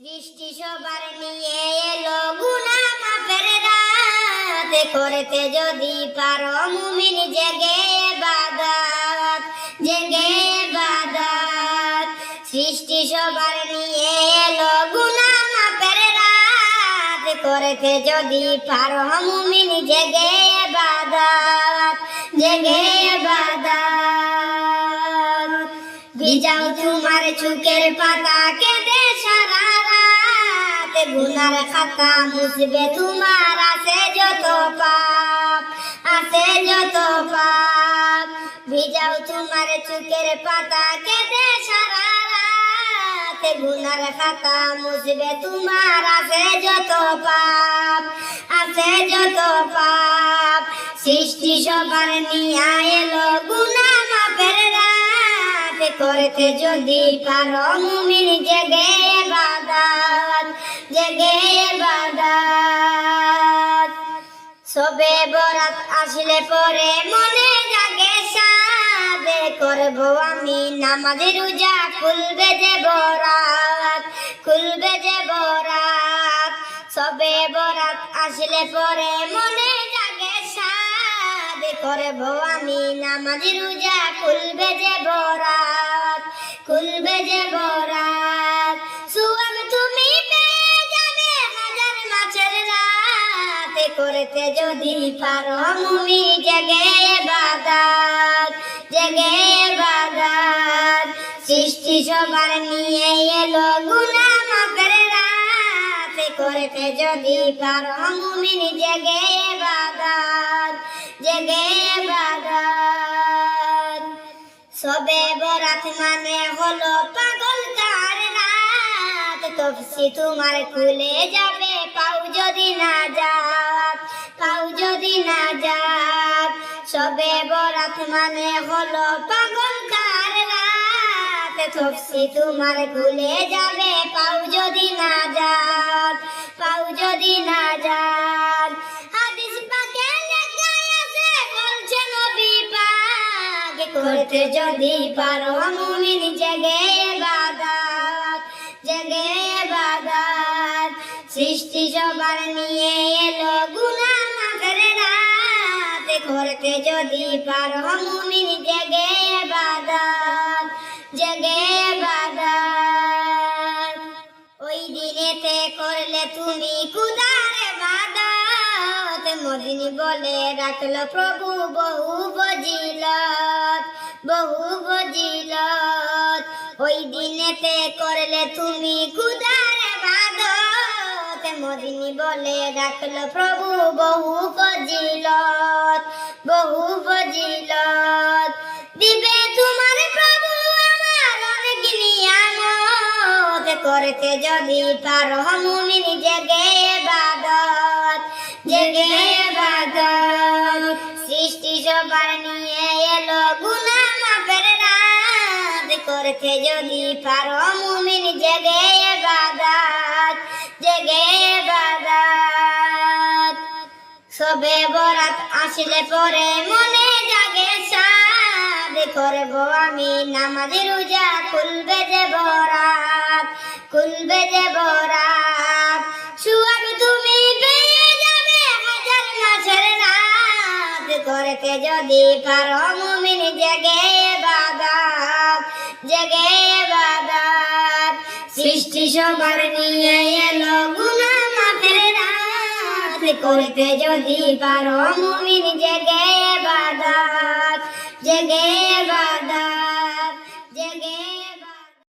সৃষ্টি সবার নিয়ে এলো গুনা রাত করতে যদি পারো মুমিন জেগে বাদাত জেগে বাদাত সৃষ্টি সবার নিয়ে এলো গুনা মাপের রাত করতে যদি পারো মুমিন জেগে বাদাত জেগে বাদাত ভিজাও তোমার চুকের পাতা কেঁদে সারা রাত গুনার খাতা মুছবে তোমার আছে যত পাপ, আছে যত পাপ। ভিজাও তোমার চুকের পাতা, কেঁদে সারা রাত। গুনার খাতা মুছবে তোমার আছে যত পাপ, আছে যত পাপ। সৃষ্টি সবার নিয়ে এলো, গুনা মাপের রাত। করতে যদি পারো মুমিন জেগে বাদাত জেগে বাদাত। সবে বরাত আসলে পরে মনে জাগে সাদে। করব আমি নামাজে রোজা, খুলবে যে বরাত, খুলবে যে বরাত। সবে বরাত আসলে পরে মনে জাগে সাদে। করব আমি নামাজে রোজা, খুলবে যে বরাত, খুলবে যে বরাত। করতে যদি পারো, মুমি জেগে বাদাত জেগে বাদাত। সৃষ্টি সবার নিয়ে এলো গুনা মাপের রাত। করতে যদি পারো মুমিন জেগে বাদাত জেগে বাদাত। সবে বরাত মানে হলো পাগল কার রাত। তফসি তোমার খুলে যাবে, পাও যদি না যাত পাও যদি না যাত, সবে বরাত মানে হলো পাগল কার রাত। তফসি তোমার খুলে যাবে, পাও যদি না যাত, পাও যদি না যাত। হাদিস পাকে লেখা আছে, বলছে নবী পাক, করতে যদি পারো মুমিন জেগে বাদাত জেগে বাদাত সৃষ্টি সবার নিয়ে এলো রাত করতে যদি পারো মুমিন জেগে বাদাত জেগে বাদাত। ওই দিনেতে করলে তুমি কুদারে বাদাত। মদিনী বলে, রাখল প্রভু বহু বজিলত বহু বজিলত ওই দিনেতে করলে তুমি কুদারে বাদত। মদিনী বলে, রাখল প্রভু বহু বজিলত বহু বজিলত দিবে তোমার প্রভু আমার অনেক নিয়ামত। করতে যদি পারো মুমিন জেগে বাদত জেগে বাদত। সৃষ্টি সবার নিয়ে এলো গুনা মাপের রাত। করতে যদি পারো মুমিন জেগে বাদাত জেগে বাদাত। সবে বরাত আসলে পরে মনে জাগে সাদ করব আমি নামাজে রোজা, খুলবে যে বরাত, খুলবে যে বরাত। সুয়াব তুমি পেয়ে যাবে হাজার মাছের রাত। করতে যদি পারো মুমিন জেগে বাদাত জেগে বাদাত সৃষ্টি সবার নিয়ে এলো গুনা করতে যদি পারো মুমিন জেগে বাদাত জেগে